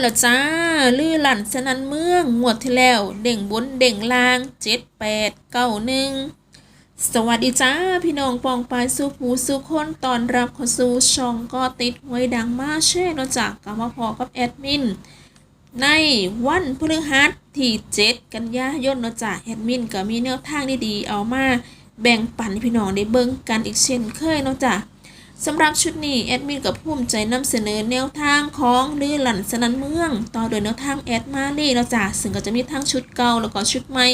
แล้วจ้า ลือหลั่นสนันเมืองงวดที่แล้ว เด่งบนเด่งล่างเจ็ดแปดเก้าหนึ่งสวัสดีจ้า พี่น้องปองปายสู่ผู้สู่คนตอนรับข้าสู่ช่องก็ติดไว้ดังมาเช่นจากกับมาพอกับแอดมิน ในวันพฤหัสที่7กันยายนเนาะจ้ะแอดมินก็มีแนวทางดีๆเอามาแบ่งปันพี่น้องได้เบิ่งกันอีกเช่นเคยเนาะจ้ะ สำหรับชุดนี้แอดมินกับภูมิใจนำเสนอแนวทางของลือหลันสนันเมือง ต่อโดยแนวทางแอดมาลี่เนาะจ้ะซึ่งก็จะมีทั้งชุดเก่าแล้วก็ชุดใหม่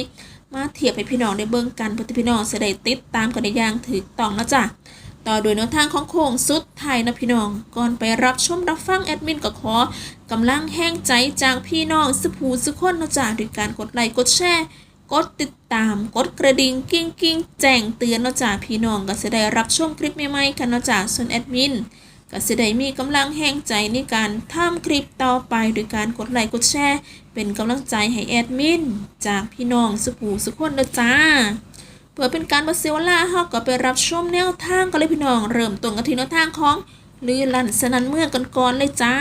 มาเทียบให้พี่น้องได้เบิ่งกันเพื่อพี่น้องจะได้ติดตามกันได้อย่างถูกต้องนะจ้ะต่อโดยแนวทางของโค้งสุดไทยนะพี่น้องก่อนไปรับชมรับฟังแอดมินก็ขอกำลังแห้งใจจากพี่น้องสุภูสุคนนะจ๊ะด้วยการกดไลค์กดแชร์ กดติดตาม กดกระดิ่งกิ้งกิ้งแจ้งเตือนนะจ๊ะพี่น้องก็จะได้รับชมคลิปใหม่ๆกันนะจ๊ะส่วนแอดมินก็จะได้มีกำลังแห้งใจในการทำคลิปต่อไปโดยการกดไลค์กดแชร์ เป็นกำลังใจให้แอดมินจากพี่น้องสุภูสุคนนะจ๊ะเพื่อเป็นการบเสียเวลาเฮาก็ไปรับชมแนวทางกันเลยพี่น้อง เริ่มต้นกันที่แนวทางของ ลือลันสนันเมืองกันก่อนเลยจ้า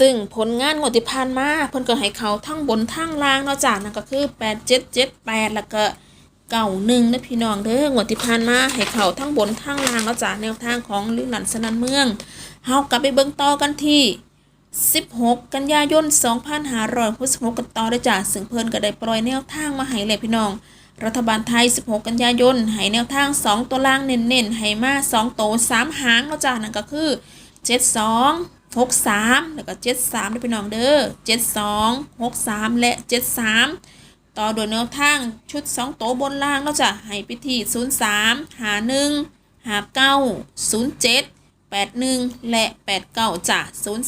ซึ่งผลงานงวดที่ผ่านมาเพิ่นก็ให้เขาทั้งบนทั้งล่างเนาะจ้านั่นก็คือ 8778 แล้วก็เก่าหนึ่งนะพี่น้องเด้องวดที่ผ่านมาให้เขาทั้งบนทั้งล่างเนาะจ้าแนวทางของลือลันสนันเมืองเฮากลับไปเบิ่งต่อกันที่ 16 กันยายน 2566กันต่อได้จ้ะซึ่งเพิ่นก็ได้ปล่อยแนวทางมาให้เลยพี่น้อง รัฐบาลไทย 16 กันยายน ให้แนวทาง 2 ตัวล่างเน้นๆ ให้มา 2 โต 3 หางเนาะจ้ะนั่นก็คือ 72 63 แล้วก็ 73ด้วยพี่น้องเด้อ72 63 และ 73 ต่อโดยแนวทางชุด 2 โตบนล่างเนาะจ้ะให้ไปที่03 51 59 07 81 และ 89จ้ะ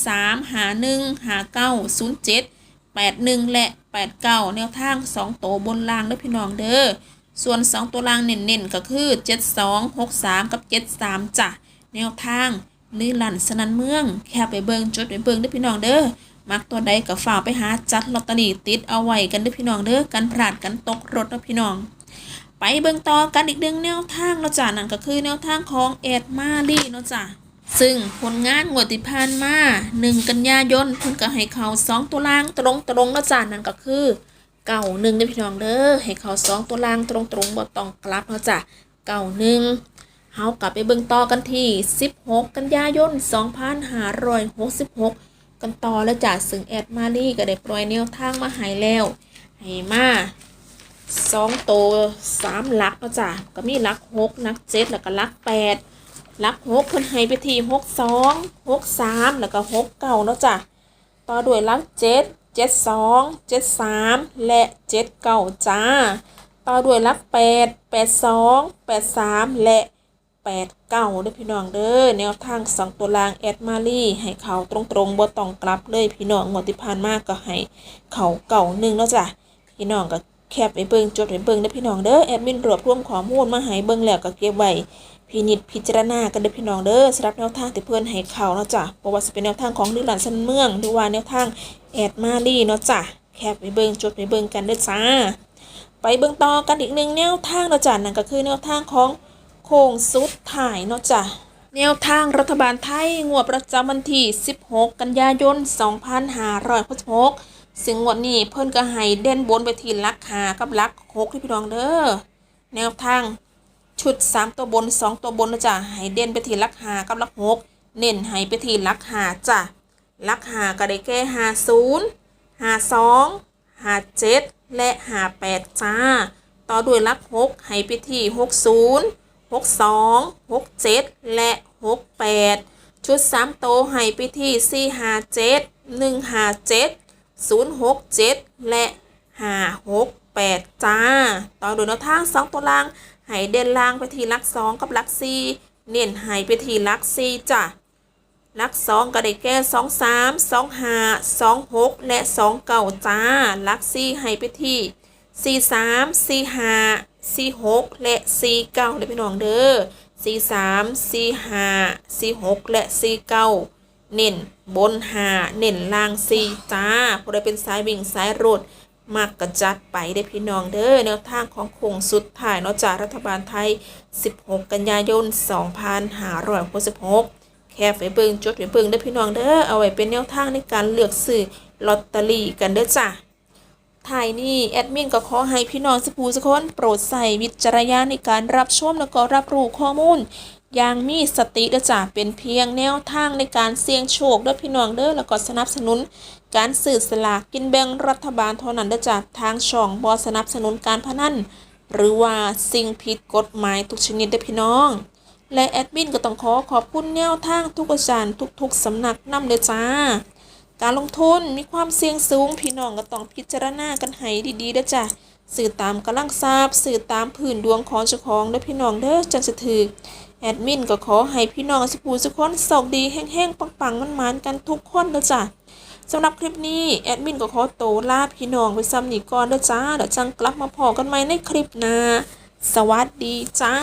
03 51 59 07 81 และ 89 แนวทาง2โตวบนล่างเด้อพี่น้องเด้อ ส่วน 2 ตัวล่างเน้นๆ ก็คือ 72 63 กับ 73จ้ะแนวทางลือลั่นสนันเมือง แค่ไปเบิงจดไปเบิงเด้อพี่น้องเด้อ มักตัวใดก็ฝากไปหาจัดลอตเตอรี่ติดเอาไว้กันเด้อพี่น้องเด้อ กันพลาดกันตกรถเด้อพี่น้องไปเบิ่งต่อกันอีกเรื่องแนวทางเนาะจ้ะนั่นก็คือแนวทางของเอ็ดมาลี่เนาะจ้ะ ซึ่งผลงานงวดที่ผ่านมา1กันยายนเพิ่นก็ให้เขา2ตัวล่างตรงตรงๆเนาะจ้ะนั่นก็คือเก่าหนึ่งเด้อพี่น้องเด้อให้เขา2ตัวล่างตรงตรงๆบ่ต้องกลับเนาะจ้ะเก่าหนึ่งเฮากลับไปเบิ่งต่อกันที่ 16 กันยายน 2566 กันต่อแล้วจ้ะซึ่งแอดมาลี่ก็ได้ปล่อยแนวทางมาให้แล้วให้มาสองโตวสามหลักเนาะจ้ะก็มีหลักหกหลักเจ็ดแล้วก็หลักแปด ลักหกเพิ่นให้ไปที่หกสองหกสามแล้วก็หกเก้าเนาะจ้ะต่อด้วยลักเจ็ดเจ็ดสองเจ็ดสามและเจ็ดเก้าจ้า ต่อด้วยลักแปดแปดสองแปดสามและแปดเก้าเด้อพี่น้องเด้อแนวทางสองตัวรางแอดมารี่ให้เขาตรงๆบ่ต้องกลับเลยพี่น้องงวดที่ผ่านมาก็ให้เขาเก่าหนึ่งเนาะจ้ะพี่น้องก็ แคปไปเบิ่งจดไปเบิ่งเด้พี่น้องเด้อแอดมินรวบรวมข้อมูลมาให้เบิ่งแล้วก็เก็บไว้พินิจพิจารณากันเด้อพี่น้องเด้อสำหรับแนวทางที่เพื่อนให้เขาเนาะจ้ะบ่ว่าจะเป็นแนวทางของลือหลานสันเมืองหรือว่าแนวทางแอดมาดีเนาะจ้ะแคปไปเบิ่งจดไปเบิ่งกันเด้อจ้าไปเบิ่งต่อกันอีกหนึ่งแนวทางเนาะจ้ะนั่นก็คือแนวทางของโค้งสุดถ่ายเนาะจ้ะแนวทางรัฐบาลไทยงวดประจำวันที่ 16 กันยายน 2566 ซึ่งงวดนี้เพิ่นก็ให้เด่นบนไปทีลักหากับลักหกที่พี่น้องเด้อแนวทางชุด 3 ตัวบน 2 ตัวบนนะจ๊ะให้เด่นไปทีลักหากับลักหกเน้นให้ไปทีลักหาจ้ะลักหาก็ได้แก่หาศูนย์หาสองหาเจ็ดและหาแปดจ้า ต่อด้วยลักหกให้ไปที่หกศูนย์หกสองหกเจ็ดและหกแปดชุด3โตวให้ไปที่สี่หาเจ็ดหนึ่งหาเจ็ด ศูนย์หกเจ็ดและหาหกแปดจ้า ต่อด้วยแนวทางสองตัวล่างให้เด่นล่างไปที่ลักสองกับลักสี่เน้นให้ไปที่ลักสี่จ้ะลักสองก็ได้แก่สองสามสองห้าสองหกและสองเก้าจ้าลักสี่ให้ไปที่สี่สามสี่หาสี่หกและสี่เก้าเลยพี่น้องเด้อสี่สามสี่หาสี่หกและสี่เก้า เน้นบนหาเน้นล่างสี่จ้าผู้ใดเป็นสายวิ่งสายรดมักกระจัดไปได้พี่น้องเด้อแนวทางของโคงสุดท้ายเนอกจากรัฐบาลไทย 16 กันยายน 2566 แค่ไปเบิ่งจดไปเบิงได้พี่น้องเด้อเอาไว้เป็นแนวทางในการเลือกซื้อลอตเตอรี่กันเด้อจ้ะท้ายนี้แอดมินก็ขอให้พี่น้องสุภูสุคนโปรดใส่วิจารณญาณในการรับชมแล้วก็รับรู้ข้อมูล อย่างมีสติเด้อจ้ะเป็นเพียงแนวทางในการเสี่ยงโชคเด้อพี่น้องเด้อแล้วก็สนับสนุน การสื่อสลากกินแบ่งรัฐบาลเท่านั้นเด้อจ้ะทางช่องบอสนับสนุนการพนันหรือว่าสิ่งผิดกฎหมายทุกชนิดเด้อพี่น้อง และแอดมินก็ต้องขอขอบคุณแนวทางทุกอาจารย์ทุกๆสำนักนำเด้อจ้า การลงทุนมีความเสี่ยงสูง พี่น้องก็ต้องพิจารณากันให้ดีๆเด้อจ้ะสื่อตามกำลังทราบสื่อตามพื้นดวงของเจ้าของเด้อพี่น้องเด้อจังสะถือ แอดมินก็ขอให้พี่น้องสุภูสุขคนโชคดีแห้งๆปังๆมัน ๆ กันทุกคนเด้อจ้ะสำหรับคลิปนี้แอดมินก็ขอโตลาพี่น้องไปซ้ำนี่ก่อนเด้อจ้าเดี๋ยวจังกลับมาพอกันใหม่ในคลิปหน้าสวัสดีจ้า